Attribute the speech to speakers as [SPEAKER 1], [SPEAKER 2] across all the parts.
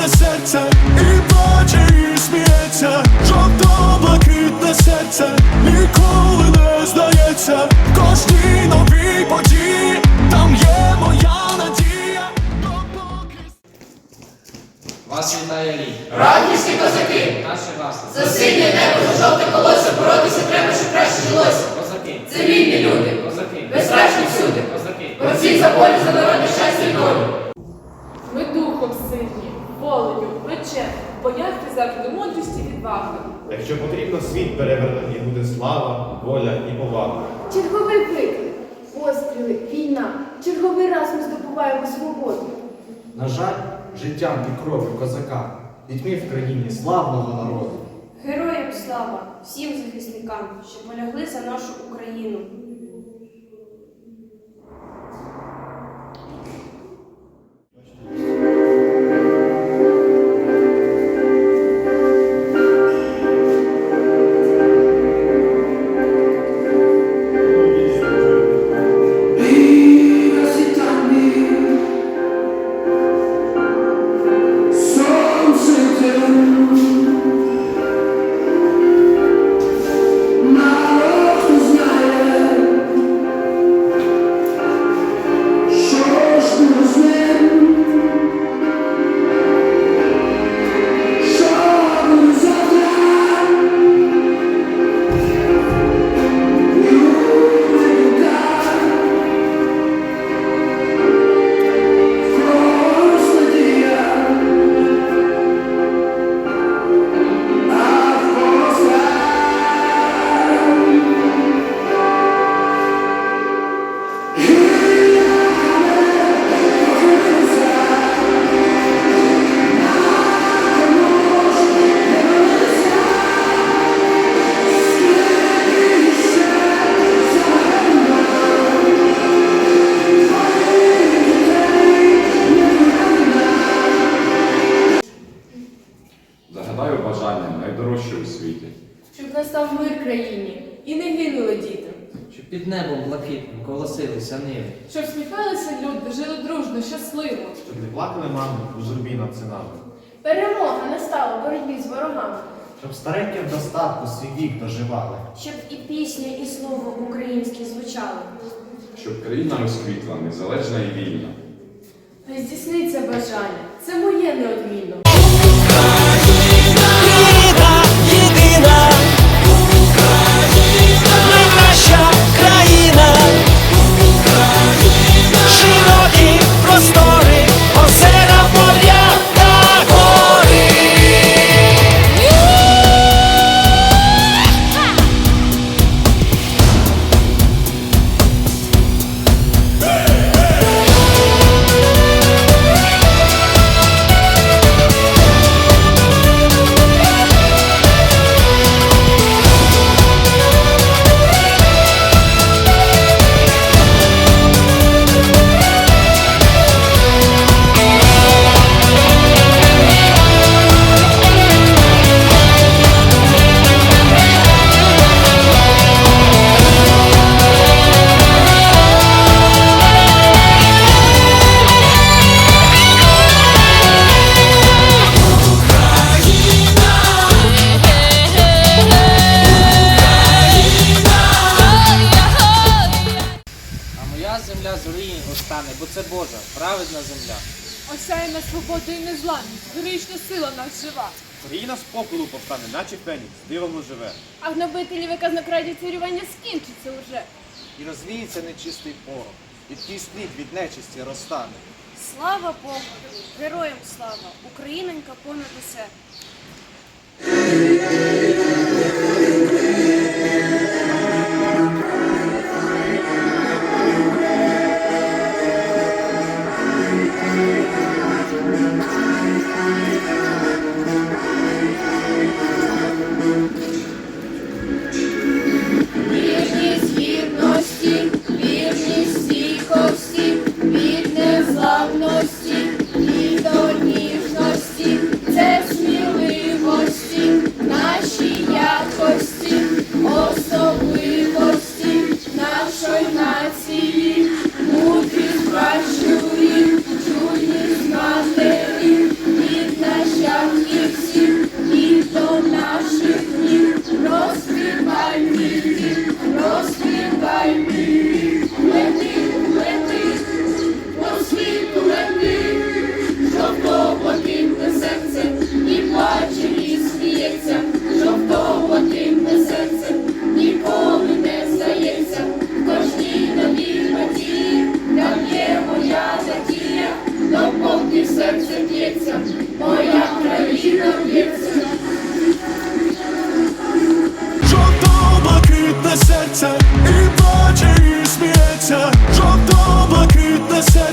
[SPEAKER 1] блакитне серце, і плаче, і сміється, жовто-блакитне серце, ніколи не здається, в кожній новій події, там є моя надія,
[SPEAKER 2] Вас вітає рік.
[SPEAKER 3] Радісні козаки!
[SPEAKER 2] Наші власні.
[SPEAKER 3] За синє небо, за жовте колосся боротися треба, щоб краще жилося.
[SPEAKER 2] Козаки.
[SPEAKER 3] Це вільні люди,
[SPEAKER 2] Козаки.
[SPEAKER 3] безстрашні всюди.
[SPEAKER 2] Козаки.
[SPEAKER 3] Борці за волю, за народне щастя і долю.
[SPEAKER 4] Завжди мудрості відваги.
[SPEAKER 5] Якщо потрібно, світ перевернений, буде слава, воля і повага.
[SPEAKER 6] Черговий виклик, постріли, війна. Черговий раз ми здобуваємо свободу.
[SPEAKER 7] На жаль, життям і кров'ю козака, дітьми в країні славного народу.
[SPEAKER 8] Героям слава всім захисникам, що полягли за нашу Україну.
[SPEAKER 4] Країні і не гинули діти.
[SPEAKER 2] Щоб під небом блакитним колосилися ниви.
[SPEAKER 4] Щоб сміхалися люди, жили дружно, щасливо.
[SPEAKER 5] Щоб не плакали мами у журбі над синами.
[SPEAKER 6] Перемога настала в боротьбі з ворогами.
[SPEAKER 7] Щоб старенькі в достатку свій вік доживали.
[SPEAKER 8] Щоб і пісня, і слово українське звучали.
[SPEAKER 9] Щоб країна розквітла, незалежна і вільна.
[SPEAKER 4] Здійсниться бажання. Це моє неодмінно.
[SPEAKER 2] Остане, бо це Божа, праведна земля.
[SPEAKER 4] Осяяна свобода і незламність, героїчна сила нас жива.
[SPEAKER 5] Країна з попелу повстане, наче фенікс, дивом живе.
[SPEAKER 4] А гнобителі виказнокраді царювання скінчиться уже.
[SPEAKER 7] І розвіється нечистий порох, і твій слід від нечисті розтане.
[SPEAKER 8] Слава Богу! Героям слава! Україненька понад усе!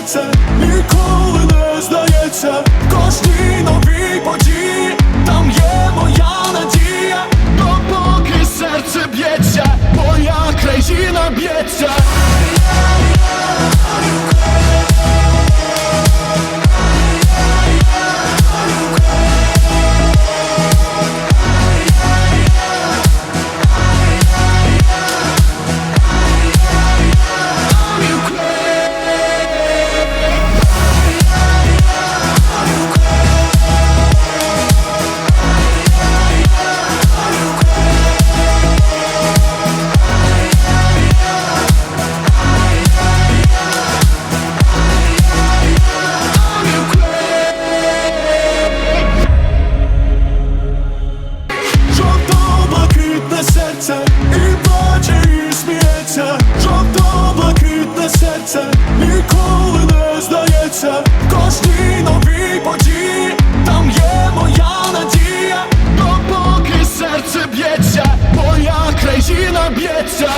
[SPEAKER 1] серце ніколи не здається. Жовто-блакитне серце і плаче, і сміється, жовто-блакитне серце ніколи не здається, в кожній події, там є моя надія, допоки серце б'ється, моя країна б'ється.